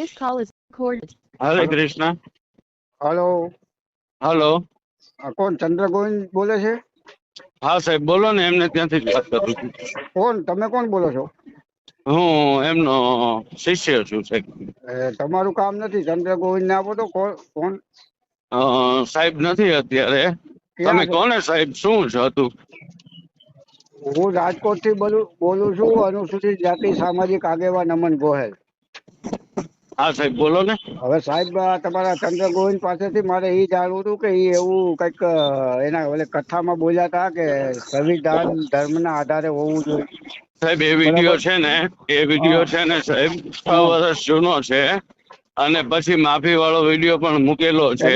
This call is recorded. Hare Krishna hello hello આ કોણ ચંદ્ર ગોવિંદ બોલે છે? હા સાહેબ બોલો ને એમને ત્યાંથી જ વાત કરું છું. કોણ તમે કોણ બોલો છો? હું એમનો શિષ્ય છું સાહેબ. એ, તમારું કામ નથી ચંદ્ર ગોવિંદ ને આપો તો કોણ કોણ? અ, સાહેબ નથી અત્યારે. તમે છે? કોને સાહેબ? શું છે હતું હું રાજકોટથી બોલું બોલું છું અનુસૂચિત જાતિ સામાજિક આગેવાન અમન ગોહેલ. હા સાહેબ બોલો ને. હવે સાહેબ તમારા ચંદ્ર ગોવિંદ પાસેથી મારે એ જાણવું હતું કે એ એવું કંઈક એના ઓલે કથામાં બોલ્યા હતા કે સંવિધાન ધર્મના આધારે હોવું જોઈએ. સાહેબ એ વીડિયો છે ને એ વીડિયો છે ને સાહેબ છ વર્ષ જૂનો છે. અને પછી માફી વાળો વીડિયો પણ મૂકેલો છે.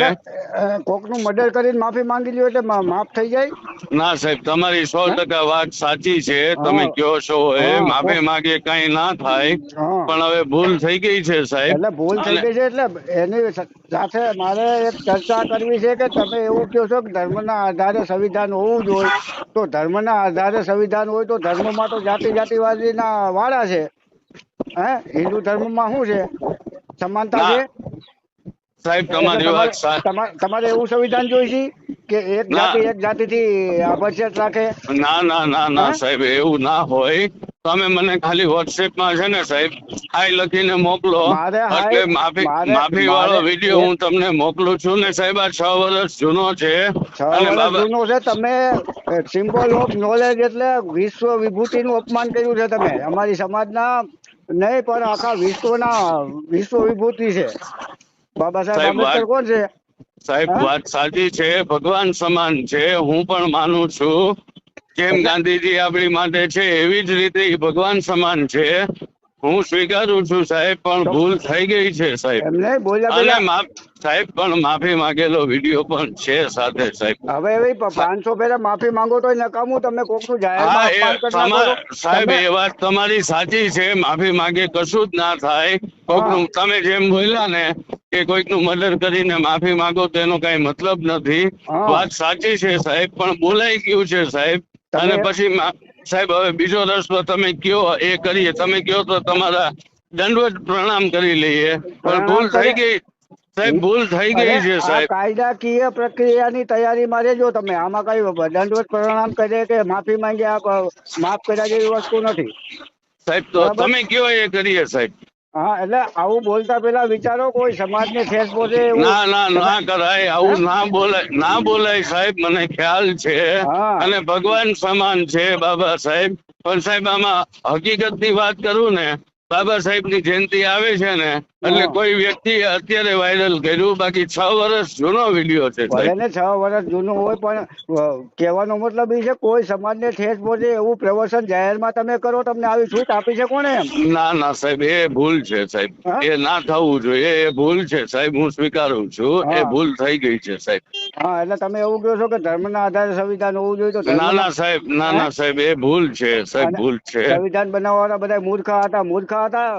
કોક કોકનું મર્ડર કરીને માફી માંગી લ્યો એટલે માફ થઈ જાય? ના સાહેબ તમારી સો ટકા વાત સાચી છે. તમે હા. કયો છો એ માફી માંગે કઈ ના થાય. પણ હવે ભૂલ થઈ ગઈ છે સાહેબ. એટલે ભૂલ થઈ ગઈ છે એટલે એની સાથે મારે એક ચર્ચા કરવી છે કે તમે એવું કહો છો કે ધર્મના આધારે સંવિધાન હોવું જોઈએ તો ધર્મના આધારે સંવિધાન હોય તો ધર્મમાં તો જાતિ જાતિવાદીના વાળા છે. હે? હિન્દુ ધર્મમાં શું છે? સમાનતા છે? સાહેબ તમારી વાત તમારે- એવું સંવિધાન જોઈશે કે એક જાતિ એક જાતિથી આભરછેટ રાખે? ના ના ના ના સાહેબ એવું ના હોય. તમે મને ખાલી વોટ્સએપમાં છે ને સાહેબ હાય લખીને મોકલો. એટલે માફી માફી વાળો વીડિયો હું તમને મોકલું છું ને સાહેબ આ છ વર્ષ જૂનો છે. અને જૂનો છે તમે સિમ્બોલ ઓફ નોલેજ એટલે વિશ્વ વિભૂતિ નું અપમાન કર્યું છે તમે. અમારી સમાજના નહીં પણ આખા વિશ્વના વિશ્વ વિભૂતિ છે. બાબા સાહેબ આંબેડકર કોણ છે? સાહેબ વાત સાચી છે ભગવાન સમાન છે હું પણ માનું છું. જેમ ગાંધીજી આપણી માટે છે એવી જ રીતે ભગવાન સમાન છે. હું સ્વીકારું છું સાહેબ પણ ભૂલ થઈ ગઈ છે સાહેબ. અને માફ સાહેબ પણ માફી માંગેલો વીડિયો પણ છે સાથે સાહેબ. હવે હવે પાંચસો ફેરા માફી માંગો તો નકામું તમે કોકનું જાહેર. સાહેબ એ વાત તમારી સાચી છે માફી માંગે કશું જ ના થાય. કોઈકનું તમે જેમ બોલ્યા ને કે કોઈકનું મર્ડર કરીને માફી માંગો તો એનો કઈ મતલબ નથી. વાત સાચી છે સાહેબ પણ બોલાઈ ગયું છે સાહેબ. અને પછી સાહેબ હવે બીજો રસ્તો તમે કયો એ કરીએ. તમે કયો તો તમારા દંડવત પ્રણામ કરી લઈએ. પણ ભૂલ થઈ ગઈ. સાહેબ ભૂલ થઈ ગઈ છે સાહેબ. કાયદાકીય પ્રક્રિયાની તૈયારીમાં રહેજો તમે. આમાં કઈ દંડવત પ્રણામ કરે કે માફી માંગે માફ કર્યા જેવી વસ્તુ નથી. સાહેબ તો તમે કયો એ કરીએ સાહેબ? હા એટલે આવું બોલતા પેલા વિચારો કોઈ સમાજને ઠેસ પહોંચે ના ના ના કરાય આવું ના બોલાય ના બોલાય સાહેબ મને ખ્યાલ છે. અને ભગવાન સમાન છે બાબા સાહેબ. પણ સાહેબ આમાં હકીકતની વાત કરું ને બાબા સાહેબની જયંતિ આવે છે ને એટલે કોઈ વ્યક્તિ અત્યારે વાયરલ કર્યું બાકી છ વર્ષ જૂનો વીડિયો છે ભલે છ વર્ષ જૂનો હોય પણ કહેવાનો મતલબ એ છે કોઈ સમાજ ને ઠેસ પહોંચે એવું પ્રવચન જાહેરમાં તમે કરો તમને આવી છૂટ આપી છે કોને ના ના સાહેબ એ ભૂલ છે સાહેબ. એ ના થવું જોઈએ એ ભૂલ છે સાહેબ હું સ્વીકારું છું. એ ભૂલ થઈ ગઈ છે સાહેબ. હા એટલે તમે એવું કહો છો કે ધર્મના આધારે સંવિધાન હોવું જોઈએ તો ના ધર્મના- ના સાહેબ ના હા? ના સાહેબ એ ભૂલ છે સાહેબ અને ભૂલ છે. સંવિધાન બનાવવાના બધા મૂર્ખા હતા મૂર્ખા હતા.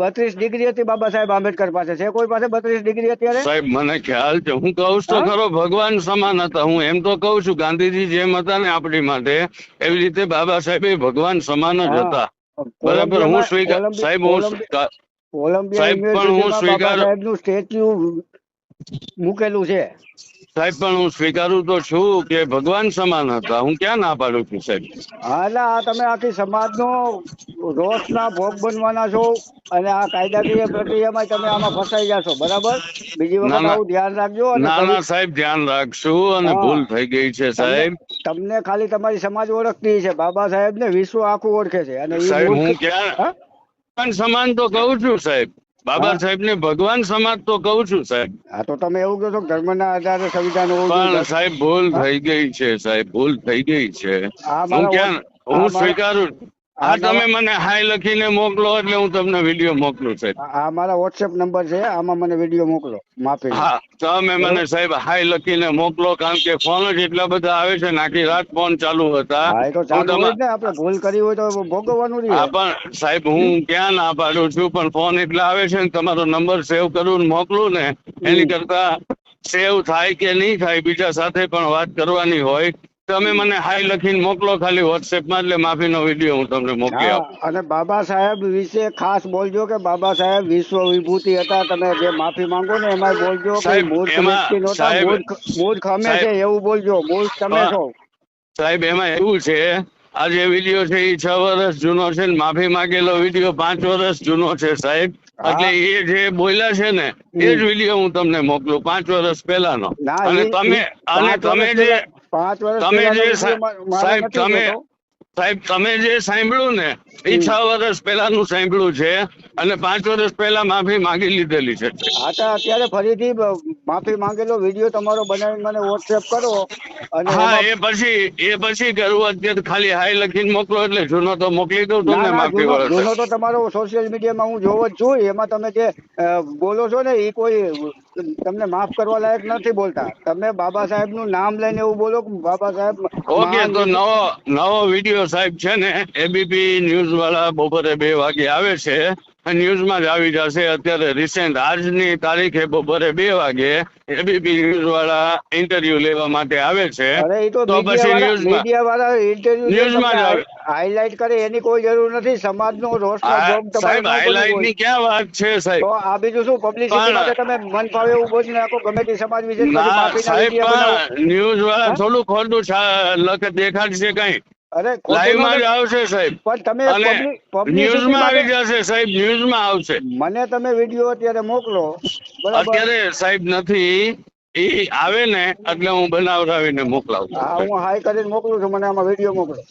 બત્રીસ ડિગ્રી હતી બાબા સાહેબ આંબેડકર પાસે. છે કોઈ પાસે બત્રીસ ડિગ્રી અત્યારે? સાહેબ મને ખ્યાલ છે. હું કહું છું તો હા? ખરો ભગવાન સમાન હતા. હું એમ તો કહું છું ગાંધીજી જેમ હતા ને આપણી માટે એવી રીતે બાબા સાહેબ એ ભગવાન સમાન જ હા. હતા. બરાબર હું કોલંબિયામાં- સ્વીકાર કોલંબિયા- સાહેબ હું કોલંબિયા- સ્વીકાર- કોલંબિયા સાહેબ, પણ હું યુનિવર્સિટીમાં બાબા સ્વીકાર- સાહેબનું સ્ટેચ્યુ મૂકેલું છે. સાહેબ પણ હું સ્વીકારું તો છું કે ભગવાન સમાન હતા. હું ક્યાં ના પાડું છું સાહેબ? હા એટલે આ તમે આખી સમાજનો રોષના ભોગ બનવાના છો અને આ કાયદાકીય પ્રક્રિયામાં તમે આમાં ફસાઈ જશો બરાબર? બીજી વખત આવું ધ્યાન રાખજો ના ના સાહેબ ધ્યાન રાખશું અને ભૂલ થઈ ગઈ છે સાહેબ. તમને- ખાલી તમારી સમાજ ઓળખતી છે. બાબા સાહેબ ને વિશ્વ આખું ઓળખે છે. અને સાહેબ હું ક્યાં? સમાન તો કહું છું સાહેબ. બાબા સાહેબ ને ભગવાન સમાજ તો કહું છું સાહેબ. હા તો તમે એવું કહો છો ધર્મના આધારે સંવિધાન પણ સાહેબ ભૂલ થઈ ગઈ છે સાહેબ ભૂલ થઈ ગઈ છે. હું ક્યાં હું સ્વીકારું આ તમે મને હાય લખીને મોકલો એટલે હું તમને વીડિયો મોકલું સાહેબ આ મારા વોટ્સએપ નંબર છે આમાં મને વીડિયો મોકલો માફી હા તમે મને સાહેબ હાય લખીને મોકલો કારણ કે ફોન જ એટલા બધા આવે છે આખી રાત ફોન ચાલુ હતા. આપણે ભૂલ કરી હોય તો ભોગવવાનું હા પણ સાહેબ હું ક્યાં ના પાડું છું પણ ફોન એટલા આવે છે ને તમારો નંબર સેવ કરું ને મોકલું ને એની કરતા સેવ થાય કે નહીં થાય બીજા સાથે પણ વાત કરવાની હોય. તમે મને હાઈ લખીને મોકલો ખાલી WhatsApp માં એટલે માફીનો વીડિયો હું તમને મોકલી આપું. અને બાબા સાહેબ વિશે ખાસ બોલજો કે બાબા સાહેબ વિશ્વ વિભૂતિ હતા તમે જે માફી માંગો ને એમાં બોલજો કે મૂર્ખ વ્યક્તિ નહોતા મૂર્ખ મૂર્ખ અમે છે એવું બોલજો મૂર્ખ તમે છો. સાહેબ એમાં એવું છે આ જે વીડિયો છે એ છ વર્ષ જૂનો છે ને માફી માંગેલો વીડિયો પાંચ વર્ષ જૂનો છે સાહેબ. એટલે એ જે બોલ્યા છે ને એ જ વીડિયો હું તમને મોકલું પાંચ વર્ષ પહેલાનો. અને તમે અને તમે જે પાંચ વર્ષ તમે જે સાહેબ તમે સાહેબ તમે જે સાંભળ્યું ને એ છ વર્ષ પહેલાનું સાંભળ્યું છે અને પાંચ વર્ષ પહેલા માફી માંગી લીધેલી છે. હા તો અત્યારે ફરીથી માફી માંગેલો વીડિયો તમારો બનાવી મને વોટ્સએપ કરો અને હા એ પછી એ પછી કરું. અત્યારે ખાલી હાઈ લખીને મોકલો એટલે જૂનો તો મોકલી દઉં તમને માફી વર્ષ. જૂનો તો તમારો સોશિયલ મીડિયામાં હું જોવો જ છું. એમાં તમે જે બોલો છો ને એ કોઈ તમને માફ કરવા લાયક નથી બોલતા. તમે બાબા સાહેબનું નામ લઈને એવું બોલો કે બાબા સાહેબ ઓકે તો નવો નવો વીડિયો સાહેબ છે ને એબીપી ન્યૂઝ વાળા બપોરે બે વાગે આવે છે. ન્યૂઝમાં જ આવી જશે. અત્યારે રિસેન્ટ આજની તારીખે બપોરે બે વાગે એબીપી ન્યૂઝ વાળા ઇન્ટરવ્યુ લેવા માટે આવે છે. તો પછી મીડિયા વાળા ન્યૂઝમાં ઇન્ટરવ્યુ ન્યૂઝમાં જ આવે. હાઇલાઇટ કરે એની કોઈ જરૂર નથી. સમાજનો રોષનો જોગ સાહેબ હોય. ની ક્યાં વાત છે સાહેબ? તો આ બીજું શું પબ્લિસિટી માટે તમે મન ફાવે એવું બોલી નાખો ગમે તે સમાજ વિશે સાહેબ ન્યૂઝ વાળા થોડું ખોટું લખે દેખાડશે કઈ? અરે લાઈવમાં માં જ આવશે સાહેબ. પણ તમે અને public- publicity ન્યૂઝમાં આવી જશે સાહેબ ન્યૂઝમાં આવશે. મને તમે વીડિયો અત્યારે મોકલો. અત્યારે સાહેબ નથી. એ આવે ને એટલે હું બનાવડાવીને મોકલાવું હા હું હાઈ કરીને મોકલું છું મને આમાં વીડિયો મોકલો.